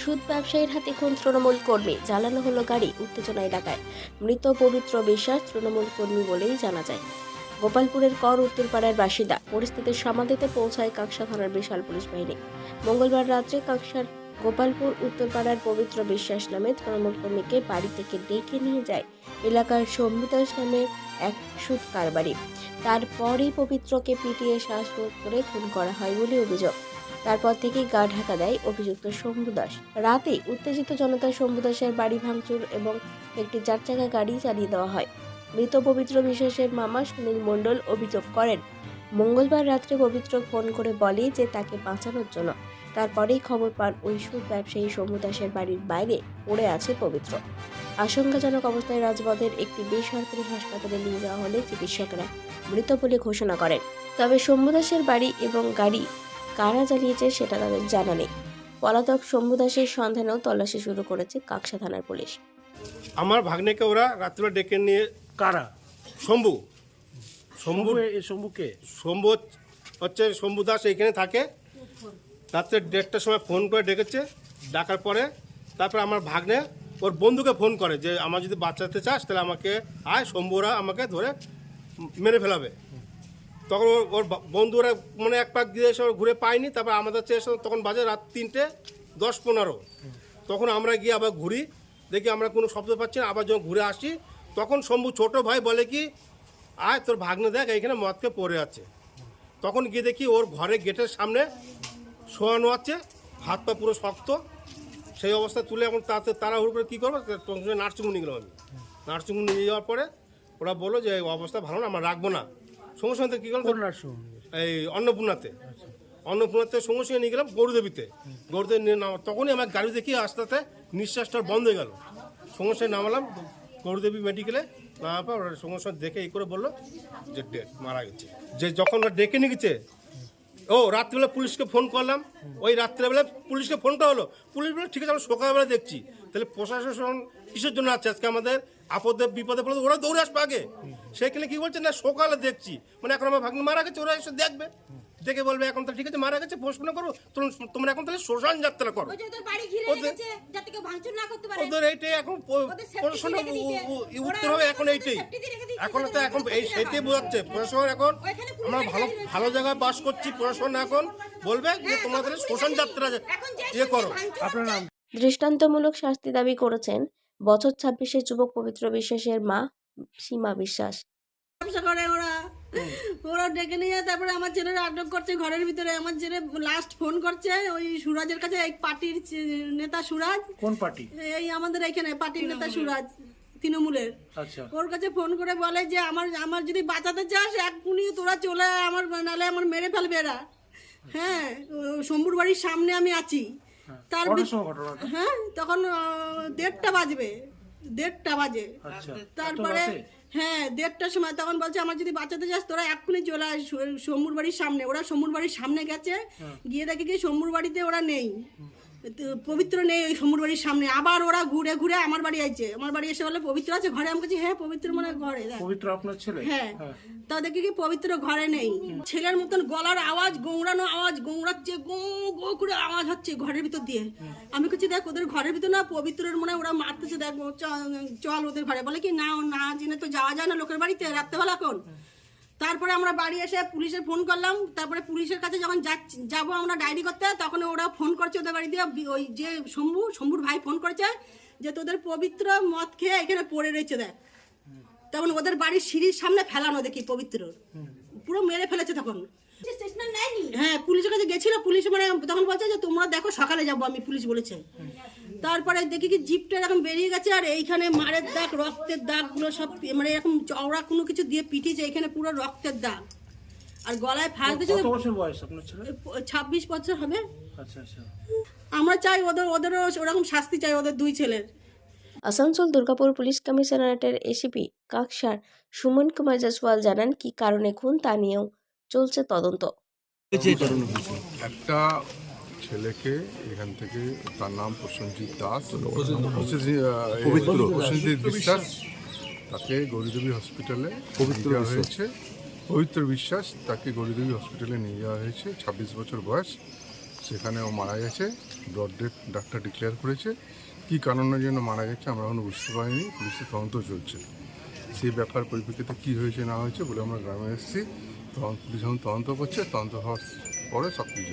সুদ ব্যবসায়ীর হাতে খুন তৃণমূল কর্মী, জ্বালানো হলো গাড়ি উত্তেজনা এলাকায়। মৃত পবিত্র বিশ্বাস তৃণমূল কর্মী বলেই জানা যায়। গোপালপুরের কর উত্তরপাড়ার বাসিন্দা, পরিস্থিতির সমাধিতে পৌঁছায় কাকসা থানার বিশাল পুলিশ বাহিনী। মঙ্গলবার রাত্রে কাঁকসার গোপালপুর উত্তরপাড়ার পবিত্র বিশ্বাস নামে তৃণমূল কর্মীকে বাড়ি থেকে ডেকে নিয়ে যায় এলাকার শম্ভুদাস নামে এক সুদ কারবারি। তারপরই পবিত্রকে পিটিয়ে শ্বাসরোধ করে খুন করা হয় বলে অভিযোগ। তারপর থেকেই গা ঢাকা দেয় অভিযুক্ত শম্ভু দাস। রাতে উত্তেজিত জনতা শম্ভু দাসের বাড়ি ভাঙচুর এবং একটি চার চাকা গাড়ি চালিয়ে দেওয়া হয়। মৃত পবিত্র বিশ্বাসের মামা সুনীল মণ্ডল অভিযোগ করেন, মঙ্গলবার রাত্রে পবিত্র ফোন করে বলে যে তাকে বাঁচানোর জন্য। তারপরেই খবর পান ওই সুদ ব্যবসায়ী শম্ভু দাসের বাড়ির বাইরে পড়ে আছে পবিত্র। আশঙ্কাজনক অবস্থায় রাজপথের একটি বেসরকারি হাসপাতালে নিয়ে যাওয়া হলে চিকিৎসকরা মৃত বলে ঘোষণা করেন। তবে শম্ভু দাসের বাড়ি এবং গাড়ি কারা জ্বালিয়েছে সেটা তাদের জানা নেই। পলাতক শম্ভু দাসের সন্ধানেও তল্লাশি শুরু করেছে কাকসা থানার পুলিশ। আমার ভাগ্নেকে ওরা রাত্রিবেলা ডেকে নিয়ে কারা? শম্ভু। শম্ভু শম্ভুকে? শম্ভু হচ্ছে শম্ভু দাস এইখানে থাকে। রাত্রে দেড়টার সময় ফোন করে ডেকেছে। ডাকার পরে তারপর আমার ভাগ্নে ওর বন্ধুকে ফোন করে যে আমার যদি বাঁচাতে চাস তাহলে আমাকে আয় শম্ভুরা আমাকে ধরে মেরে ফেলাবে। তখন ওর- বন্ধুরা মানে এক পাক দিয়ে এসে ঘুরে পায়নি, তারপর আমাদের চেয়ে তখন বাজে রাত তিনটে, দশ পনেরো। তখন আমরা গিয়ে আবার ঘুরি, দেখি আমরা কোনো শব্দ পাচ্ছি না, আবার যখন ঘুরে আসি, তখন শম্ভু ছোট ভাই বলে কি, আয় তোর ভাগ্নে দেখ, এইখানে মদকে পড়ে আছে। তখন গিয়ে দেখি ওর ঘরে গেটের সামনে শোয়ানো আছে, হাত পা পুরো শক্ত। সেই অবস্থা তুলে এখন তাতে তাড়াহুড়ো করে কী করব নার্সিংহোম নিয়ে গেলাম আমি। নার্সিংহোম নিয়ে যাওয়ার পরে ওরা বলল যে অবস্থা ভালো না, আমরা রাখব না। সঙ্গে সঙ্গে কী করলাম এই অন্নপূর্ণাতে। অন্নপূর্ণাতে সঙ্গে সঙ্গে নিয়ে গেলাম গরুদেবীতে। গরুদেবী নিয়ে নামা তখনই আমার গাড়ি দেখি আস্তে আস্তে নিঃশ্বাসটা বন্ধ হয়ে গেল। সঙ্গে সঙ্গে নামালাম গরুদেবী মেডিকেলে নামার পর ওরা সঙ্গে সঙ্গে দেখে এই করে বলল যে ডেট মারা গেছে। যে যখন ওরা ডেকে নিয়ে গেছে ও রাত্রিবেলা পুলিশকে ফোন করলাম। ওই রাত্রিবেলা পুলিশকে ফোনটা হলো। পুলিশ বলে ঠিক আছে আমরা সকালবেলা দেখছি। তাহলে প্রশাসন কিসের জন্য আছে? আজকে আমাদের আপদে বিপদে পড়ে ওরা দৌড়ে আসবে আগে। সেখানে কি বলছে? না সকালে দেখছি। মানে এখন আমার ভাগ্নে মারা গেছে ওরা এসে দেখবে। দেখে বলবে এখন তো ঠিক আছে মারা গেছে পোস্টমর্টম করো তোমরা- তোমরা এখন তাহলে শ্মশান যাত্রা করো। ওদের এইটাই এখন প- ওদের safety প্রশাসনের রেখে দিয়েছে। উ- উ- ওরা উত্তর হবে এখন এইটাই। এখন তো এখন এই সেটাই বোঝাচ্ছে। প্রশাসন এখন আমরা ভালো ভালো জায়গায় বাস করছি। প্রশাসন এখন বলবে যে হ্যাঁ, তোমরা তাহলে শ্মশান যাত্রা যে ইয়ে করো। আপনার নাম? দৃষ্টান্তমূলক শাস্তি দাবি করেছেন বছর ছাব্বিশে যুবক পবিত্র বিশ্বাসের মা সীমা বিশ্বাস ব্যবসা করে ওরা। ওরা ডেকে নিয়ে তারপরে আমার ছেলেরা আটক করছে ঘরের ভিতরে। আমার ছেলে লাস্ট ফোন করছে ওই সুরাজের কাছে এই পার্টির নেতা সুরাজ। কোন পার্টি? এই আমাদের এখানে পার্টির নেতা সুরাজ তৃণমূলের। আচ্ছা। ওর কাছে ফোন করে বলে যে আমার আমার যদি বাঁচাতে চাস এক্ষুনি তোরা চলে আমার নালে আমার মেরে ফেলবে এরা। হ্যাঁ ও শম্ভুর বাড়ির সামনে আমি আছি। তার সময় ঘটনাটা? হ্যাঁ তখন দেড়টা বাজবে। দেড়টা বাজে। আচ্ছা তারপরে হ্যাঁ দেড়টার সময় তখন বলছে আমার যদি বাঁচাতে যাস তোরা এক্ষুনি চলে আস সমুর বাড়ির সামনে। ওরা সমুর বাড়ির সামনে গেছে গিয়ে দেখে কি সমুর বাড়িতে ওরা নেই। পবিত্র নেই ওই শম্ভুর বাড়ির সামনে। আবার ওরা ঘুরে ঘুরে আমার বাড়ি আইছে। আমার বাড়ি এসে বলে পবিত্র আছে ঘরে? আমি বলছি হ্যাঁ পবিত্র মানে ঘরে পবিত্র আপনার ছেলে? হ্যাঁ। তা দেখি কি পবিত্র ঘরে নেই। ছেলের মতন গলার আওয়াজ গৌড়ানো আওয়াজ গৌড়াচ্ছে গো গো করে আওয়াজ হচ্ছে ঘরের ভিতর দিয়ে। আমি বলছি দেখ ওদের ঘরের ভিতর না পবিত্রের মনে হয় ওরা মারতেছে। দেখ চল ওদের ঘরে। বলে কি না না জেনে তো যাওয়া যায় না লোকের বাড়িতে রাত্রেবেলা এখন। তারপরে আমরা বাড়ি এসে পুলিশে ফোন করলাম। তারপরে পুলিশের কাছে যখন যাব আমরা ডায়েরি করতে তখন ওরা ফোন করছে ওদের বাড়ি দিয়ে। ওই যে শম্ভু শম্ভুর ভাই ফোন করেছে যে তোদের পবিত্র মদ খেয়ে এখানে পড়ে রয়েছে দেখ। তখন ওদের বাড়ির সিঁড়ির সামনে ফেলানো দেখি পবিত্র। পুরো মেরে ফেলেছে তখন। হ্যাঁ পুলিশের কাছে গেছিল পুলিশ মানে তখন বলছে যে তোমরা দেখো সকালে যাব আমি পুলিশ বলেছে। তারপরে দেখি কি জিপটা এরকম বেরিয়ে গেছে আর এইখানে মারের দাগ রক্তের দাগগুলো সব মানে এরকম চওড়া কোনো কিছু দিয়ে পিটিয়েছে এখানে পুরো রক্তের দাগ। আর গলায় ফাঁস দিয়েছে কত বছর বয়স আপনার ছাব্বিশ বছর হবে। আচ্ছা আচ্ছা। আমরা চাই ওদের ওদেরও ওরকম শাস্তি চাই ওদের দুই ছেলের। আসানসোল দুর্গাপুর পুলিশ কমিশনারেটের এসিপি কাকসার সুমন কুমার জসওয়াল জানান কি কারণে খুন তা নিয়েও চলছে তদন্ত। একটা ছেলেকে এখান থেকে তার নাম প্রসেনজিৎ দাস। প্রসেনজিৎ, বিশ্বাস। তাকে গৌরীদেবী হসপিটালে পবিত্র হয়েছে। পবিত্র বিশ্বাস তাকে গৌরীদেবী হসপিটালে নিয়ে যাওয়া হয়েছে। ছাব্বিশ বছর বয়স। সেখানে ও মারা গেছে। ব্লড ডেথ ডাক্তার ডিক্লেয়ার করেছে। কী কারণের জন্য মারা গেছে আমরা এখনও বুঝতে পারিনি। পুলিশের তদন্ত চলছে। সেই ব্যাপার পরিপ্রেক্ষিতে কী হয়েছে না হয়েছে বলে আমরা গ্রামে এসেছি। তখন পুলিশ এখন তদন্ত করছে। তদন্ত হওয়ার পরে সব কিছু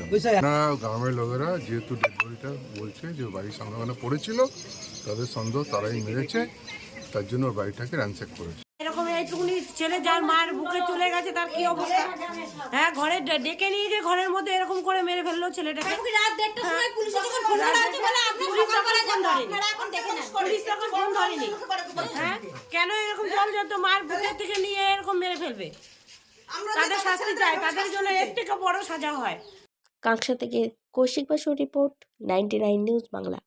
গ্রামের লোকেরা যেহেতু ডেড বডিটা বলছে যে বাড়ির সামনে ওখানে পড়েছিল তাদের সন্দেহ তারাই মেরেছে তার জন্য ওর বাড়িটাকে র্যানসেক করেছে। এরকম এইটুকুনি ছেলে যার মার বুকে চলে গেছে তার কি অবস্থা? হ্যাঁ ঘরে ডেকে নিয়ে যে ঘরের মধ্যে এরকম করে মেরে ফেলল ছেলেটাকে। রাত দেড়টার সময় পুলিশে যখন ফোন করা হয়েছে বলে আপনি পুলিশ ফোন ধরেনি। এখন দেখে পুলিশ তখন ফোন ধরেনি। হ্যাঁ কেন এরকম জল যত মার বুকের থেকে নিয়ে এরকম মেরে ফেলবে? তাদের শাস্তি চায় তাদের জন্য এর থেকে বড় সাজা হয়। কাঁকসা থেকে কৌশিক বাসুর রিপোর্ট নাইনটি নিউজ বাংলা।